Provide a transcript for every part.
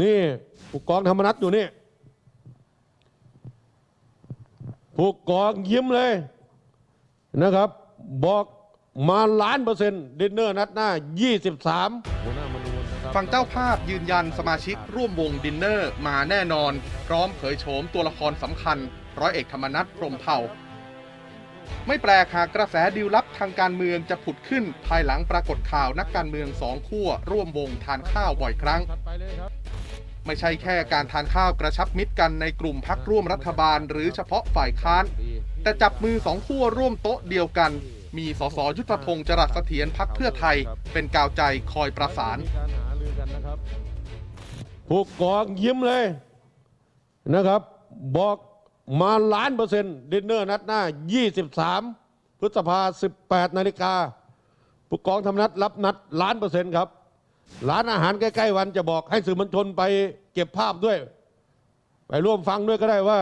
นี่ผู้กองธรรมนัฐอยู่นี่ผู้กองยิ้มเลยนะครับ บอกมาล้านเปอร์เซ็นต์ดินเนอร์นัดหน้า 23หัวหน้ามนูญนะครับฝั่งเจ้าภาพยืนยันสมาชิกร่วมวงดินเนอร์มาแน่นอน พร้อมเผยโฉมตัวละครสำคัญ ร้อยเอกธรรมนัฐพรหมเผ่า ไม่แปลกหากกระแสดีลลับทางการเมืองจะผุดขึ้นภายหลังปรากฏข่าวนักการเมืองสองขั้วร่วมวงทานข้าวบ่อยครั้ง ไม่ใช่แค่การทานข้าวกระชับมิตรกันในกลุ่มพักร่วมรัฐบาล หรือเฉพาะฝ่ายค้าน แต่จับมือสองขั้วร่วมโต๊ะเดียวกัน มีสสยุทธพงศ์จรัสเสถียรพักเพื่อไทย เป็นกาวใจคอยประสานผู้กองยิ้มเลยนะครับ บอกมาล้านเปอร์เซ็นต์ดินเนอร์นัดหน้า 23 พฤษภา 18 นาฬิกาผู้กองธรรมนัฐรับนัดล้านเปอร์เซ็นต์ครับ ร้านอาหารใกล้ ๆ วันจะบอกให้สื่อมวลชนไปเก็บภาพด้วย ไปร่วมฟังด้วยก็ได้ว่า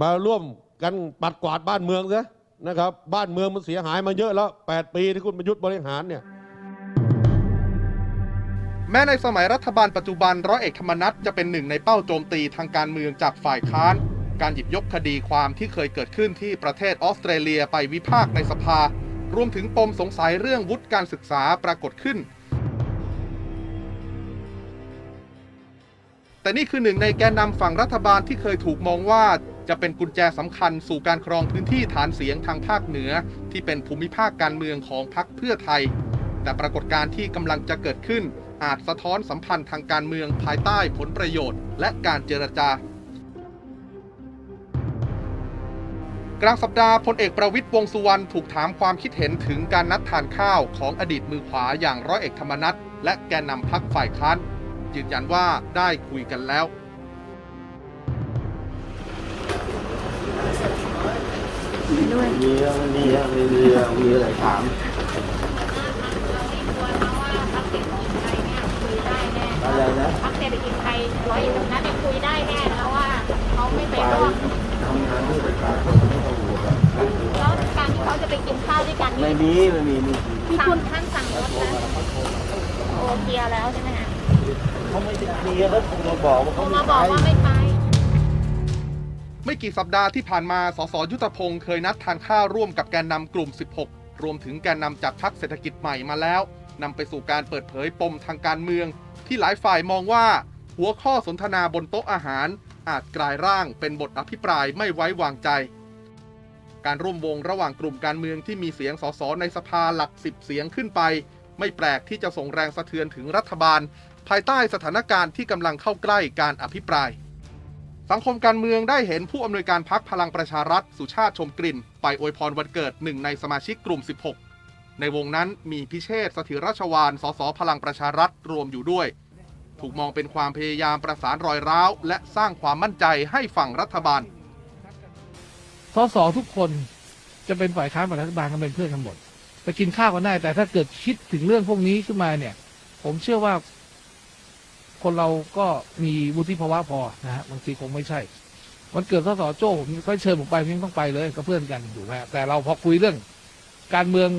มาร่วมกันปัดกวาดบ้านเมืองซะนะครับ บ้านเมืองมันเสียหายมาเยอะแล้ว 8 ปีที่คุณประยุทธ์บริหารเนี่ยแม้ในสมัยรัฐบาลปัจจุบันร้อยเอกธรรมนัฐจะเป็นหนึ่งในเป้าโจมตีทางการเมืองจากฝ่ายค้าน การหยิบยกคดีความที่เคยเกิดขึ้นที่ประเทศออสเตรเลียไปวิพากษ์ในสภา รวมถึงปมสงสัยเรื่องวุฒิการศึกษาปรากฏขึ้น แต่นี่คือหนึ่งในแกนนำฝั่งรัฐบาลที่เคยถูกมองว่าจะเป็นกุญแจสำคัญสู่การครองพื้นที่ฐานเสียงทางภาคเหนือ ที่เป็นภูมิภาคการเมืองของพรรคเพื่อไทย แต่ปรากฏการณ์ที่กำลังจะเกิดขึ้น อาจสะท้อนสัมพันธ์ทางการเมืองภายใต้ผลประโยชน์ และการเจรจา กลางสัปดาห์พลเอกประวิตยวงสุวรรณถูกถามความคิดเห็นถึงการนัดทานข้าวของอดีตมือขวาอย่างร้อยเอกธรรมนัฐและแกนนำพักฝ่ายค้านยืนยันว่าได้คุยกันแล้วด้วยมีเรื่องมีเรื่องมีเรื่องมีอะไรถามอะไรนะ พักเศรษฐกิจไทยร้อยเอ็ดนัดเนี่ยคุยได้แน่แล้วว่าเขาไม่ไป ไป ร่วม ทำงานที่ประชาชนไม่ต้องห่วง แล้วการที่เขาจะไปกินข้าวด้วยกันไม่นี่มีไม่มีมีที่คุณท่านสั่งลดนะโอเคลียร์แล้วใช่ไหมคะเขาไม่ได้เคลียร์แล้วโทรมาบอกว่าโทรเขามาไม่บอกไปว่าไม่ไป ไม่กี่สัปดาห์ที่ผ่านมา สส ยุทธพงศ์เคยนัดทานข้าวร่วมกับแกนนำกลุ่ม 16 รวมถึงแกนนำจากพรรคเศรษฐกิจใหม่มาแล้วนำไปสู่การเปิดเผยปมทางการเมือง ที่หลายฝ่ายมองว่า หัวข้อสนทนาบนโต๊ะอาหาร อาจกลายร่างเป็นบทอภิปรายไม่ไว้วางใจ การร่วมวงระหว่างกลุ่มการเมืองที่มีเสียงสสในสภาหลักสิบเสียงขึ้นไป ไม่แปลกที่จะส่งแรงสะเทือนถึงรัฐบาล ภายใต้สถานการณ์ที่กำลังเข้าใกล้การอภิปราย สังคมการเมืองได้เห็นผู้อำนวยการพักพลังประชารัฐสุชาติชมกลิ่น ไปอวยพรวันเกิดหนึ่งในสมาชิกกลุ่ม 16 ในวงนั้นมีพิเชษสถิรชวานสสพลังประชารัฐรวมอยู่ด้วย ถูกมองเป็นความพยายามประสานรอยร้าว และสร้างความมั่นใจให้ฝั่งรัฐบาล สสทุกคนจะเป็นฝ่ายค้านฝ่ายรัฐบาลกันเป็นเพื่อนกันหมดไปกินข้าวกันได้ แต่ถ้าเกิดคิดถึงเรื่องพวกนี้ขึ้นมาเนี่ย ผมเชื่อว่า คนเราก็มีวุฒิภาวะพอนะฮะบางทีคงไม่ใช่ มันเกิดสสโจ้ผมก็เชิญผมไปผมยังต้องไปเลยก็เพื่อนกันอยู่ไหมฮะแต่เราพอคุยเรื่อง การเมือง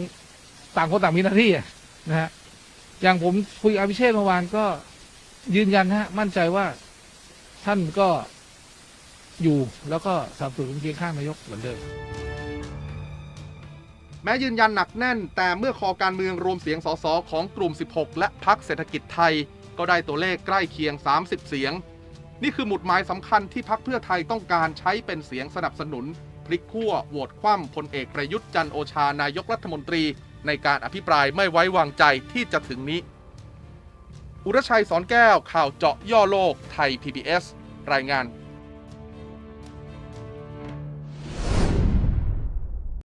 ต่างคนต่างมีหน้าที่นะฮะอย่างผมคุยกับอภิเชษเมื่อวานก็ยืนยันฮะ มั่นใจว่าท่านก็ อยู่ แล้วก็สนับสนุนเคียงข้างนายกเหมือนเดิม แม้ยืนยันหนักแน่น แต่เมื่อคอการเมืองรวมเสียงสสของกลุ่ม 16 และพักเศรษฐกิจไทย ก็ได้ตัวเลขใกล้เคียง 30 เสียง นี่คือหมุดหมายสำคัญที่พักเพื่อไทยต้องการใช้เป็นเสียงสนับสนุน พลิกขั้วโหวตคว่ำพลเอกประยุทธ์จันโอชานายกรัฐมนตรี ในการอภิปรายไม่ไว้วางใจที่จะถึงนี้ อุรชัยสอนแก้วข่าวเจาะย่อโลกไทย PBS รายงาน